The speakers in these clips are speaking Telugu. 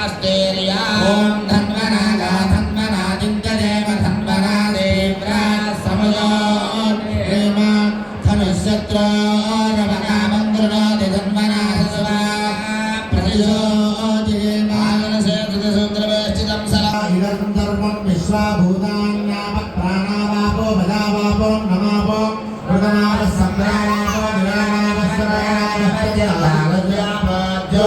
धन्वनास्तेर्या ॐ धन्वना गा धन्वना चिन्तदेव धन्वना देव्रा समयो प्रेम धनुशत्रो रमणामन्द्रणोति धन्वना स्वाहा प्रतियोति मानसे कृतसूत्रवेष्टितं सदा इदं सर्वं विश्वाभूतानि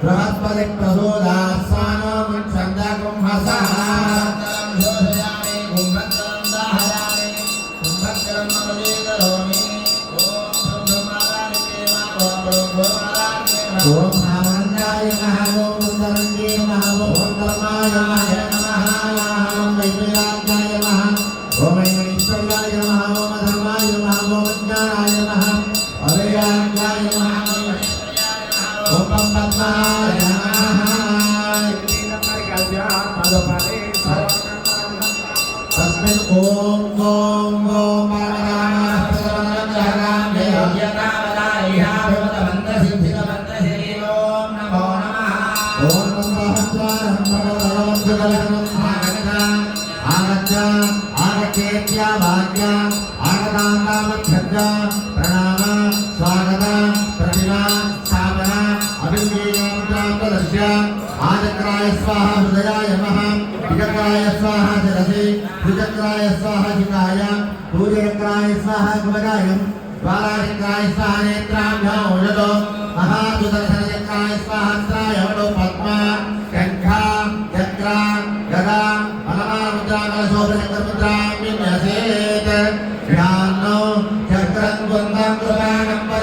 బృహస్పతి ప్రసోదాస్వానో చంద్రకుంభసా ఓం ఆనందాయ నమః ఓం సుందరంగే నమః ఓం ధర్మాయ నమః ఓం వైరాగ్యాయ నమః ఓం ఐశ్వర్యాయ నమః. ఓం ధర్మాయ నమః ఓం జ్ఞానాయ నమః అభయాయ నమః ఓం పద్మాయ నమః తస్మిన్ ఓం ఓం ఆగచేత్య భాగ్య ఆగతాం ప్రణామ స్వాగత ప్రతిమ స్థాపన అభిజ్ఞాంతదర్శ్య ఆచక్రాయ స్వాహ హృదయాయ నమః విచక్రాయ స్వాహ జలసి త్రిచక్రాయ స్వాహ శిఖాయ సూర్యచక్రాయ స్వాహ కవచాయం ద్వారాచక్రాయ స్వాహ నేత్రాభ్యాం ఉజతో మహాసుదర్శనచక్రాయ స్వాహస్రాయ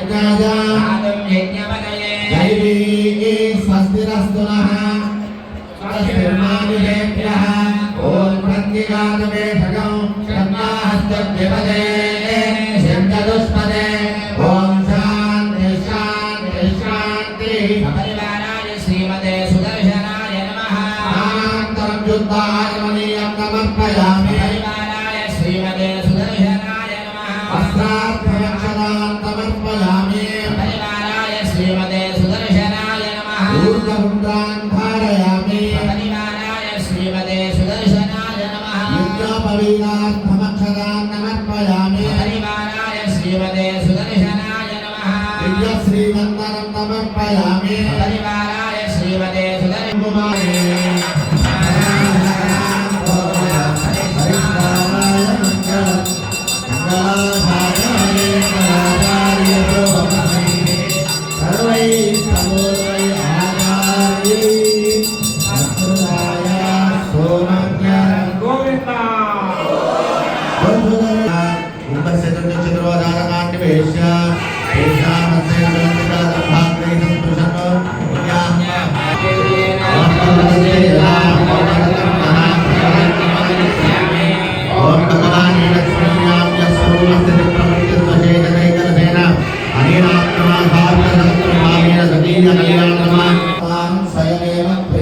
యజ్ఞాయ దైవీ స్వస్తిరస్తు నః స్వస్తిర్మానుషేభ్యः ఓం శబ్దదుష్పదే శాంతి శాంతి శాంతి పరివారాయ శ్రీమతే సుదర్శనాయ నమః అనంతరం యుద్ధాయమనీయం సమర్పయామి దివ్యశ్రీనందనం సమర్పయామి పరివారాయ శ్రీమతే సుదర్శనాయ కుమారే చతుర్దారకాండి వేశ్య ปานสายเนวัเป